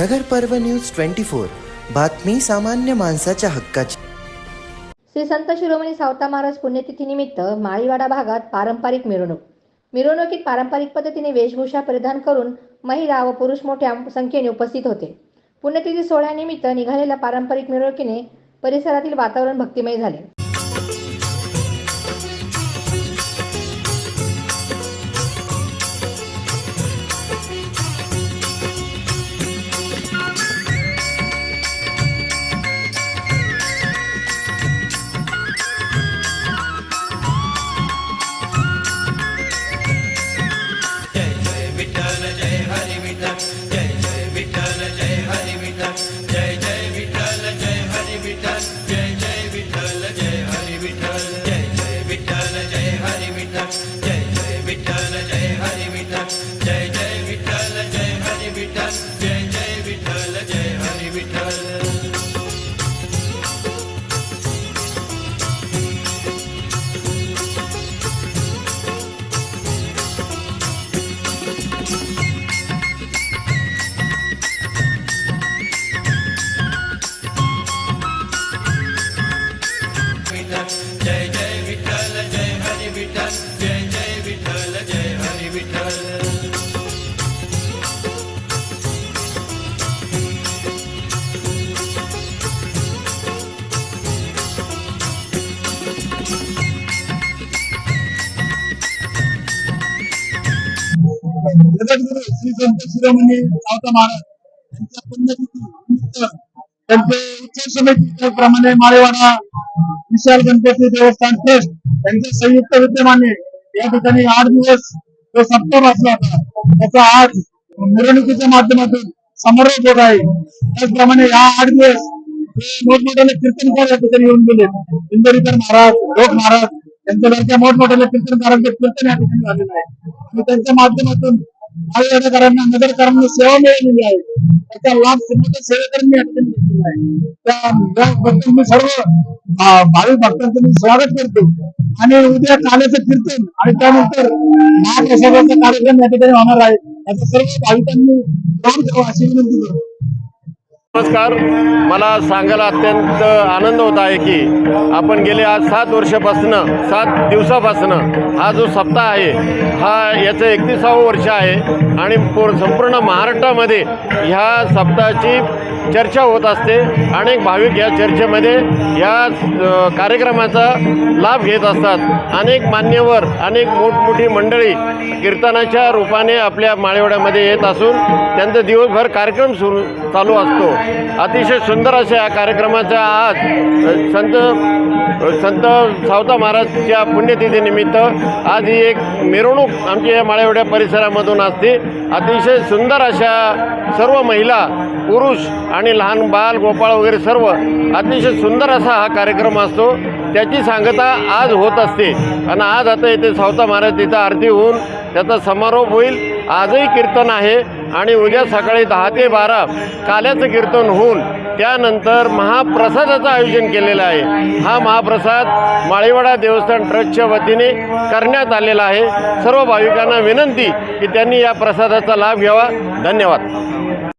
नगर पर्व news twenty four. बातमी सामान्य माणसाच्या हक्काची. श्री संत शिरोमणी सावता महाराज पुण्यतिथीनिमित्त माळीवाडा भागात पारंपरिक मिरवणूक. मिरवणुकीत पारंपरिक पद्धतीने वेशभूषा परिधान करून महिला व पुरुष मोठ्या संख्येने उपस्थित होते. पुण्यतिथी सोहळ्यानिमित्त निघालेल्या पारंपरिक मिरवणुकीने परिसरातील वातावरण भक्तिमय झाले. श्री संत शिरोमणी सावता महाराज यांच्या पुण्यतिथी त्यांचे उत्सव समितीप्रमाणे माळेवाडा विशाल गणपती देवस्थान ट्रस्ट यांच्या संयुक्त विद्यमाने या ठिकाणी आठ दिवस जो सप्ताह असला होता त्याचा आज मिरवणुकीच्या माध्यमातून समारोप होत आहे त्याचप्रमाणे या आठ दिवस मोठमोठ्याने कीर्तनकार या ठिकाणी येऊन गेले इंदोरीकर महाराज लोक महाराज यांच्यासारख्या मोठमोठ्या कीर्तनकारांचे कीर्तन या ठिकाणी झालेलं आहे आणि त्यांच्या माध्यमातून आयुर्वेदकारांना नगरकरांना सेवा मिळालेली आहे. त्याचा लाभ मोठ्या सेवेकरांनी या ठिकाणी घेतलेला आहे. त्या- त्याबद्दल मी सर्व भा- भाविक भक्तांचं मी स्वागत करतो. आणि उद्या काल्याचं कीर्तन आणि त्यानंतर महाप्रसादाचा कार्यक्रम या ठिकाणी होणार आहे. याचा सर्व भाविकांनी काम घ्यावा अशी विनंती करतो. नमस्कार. मला सांगायला अत्यंत आनंद होत आहे की आपण गेले आज सात वर्षापासनं सात दिवसापासनं हा जो सप्ताह आहे हा याचं एकतीसावं वर्ष आहे. आणि पूर संपूर्ण महाराष्ट्रामध्ये ह्या सप्ताहाची चर्चा होत असते. अनेक भाविक या चर्चेमध्ये या कार्यक्रमाचा लाभ घेत असतात. अनेक मान्यवर अनेक मोठमोठी मंडळी कीर्तनाच्या रूपाने आपल्या माळेवाड्यामध्ये येत असून त्यांचा दिवसभर कार्यक्रम सुरू चालू असतो. अतिशय सुंदर अशा या कार्यक्रमाचा आज संत संत सावता महाराजच्या पुण्यतिथीनिमित्त आज ही एक मिरवणूक आमच्या या माळेवाड्या परिसरामधून असते. अतिशय सुंदर अशा सर्व महिला पुरुष आणि लहान बाल गोपाळ वगैरे सर्व अतिशय सुंदर असा हा कार्यक्रम असतो. त्याची सांगता आज होत असते. आणि आज आता येथे सावता महाराज तिथं आरती होऊन त्याचा समारोप होईल. आजही कीर्तन आहे. आणि उद्या सकाळी दहा ते बारा काल्याचं कीर्तन होऊन त्यानंतर महाप्रसादाचं आयोजन केलेलं आहे. हा महाप्रसाद माळीवाडा देवस्थान ट्रस्टच्या वतीने करण्यात आलेला आहे. सर्व भाविकांना विनंती की त्यांनी या प्रसादाचा लाभ घ्यावा. धन्यवाद.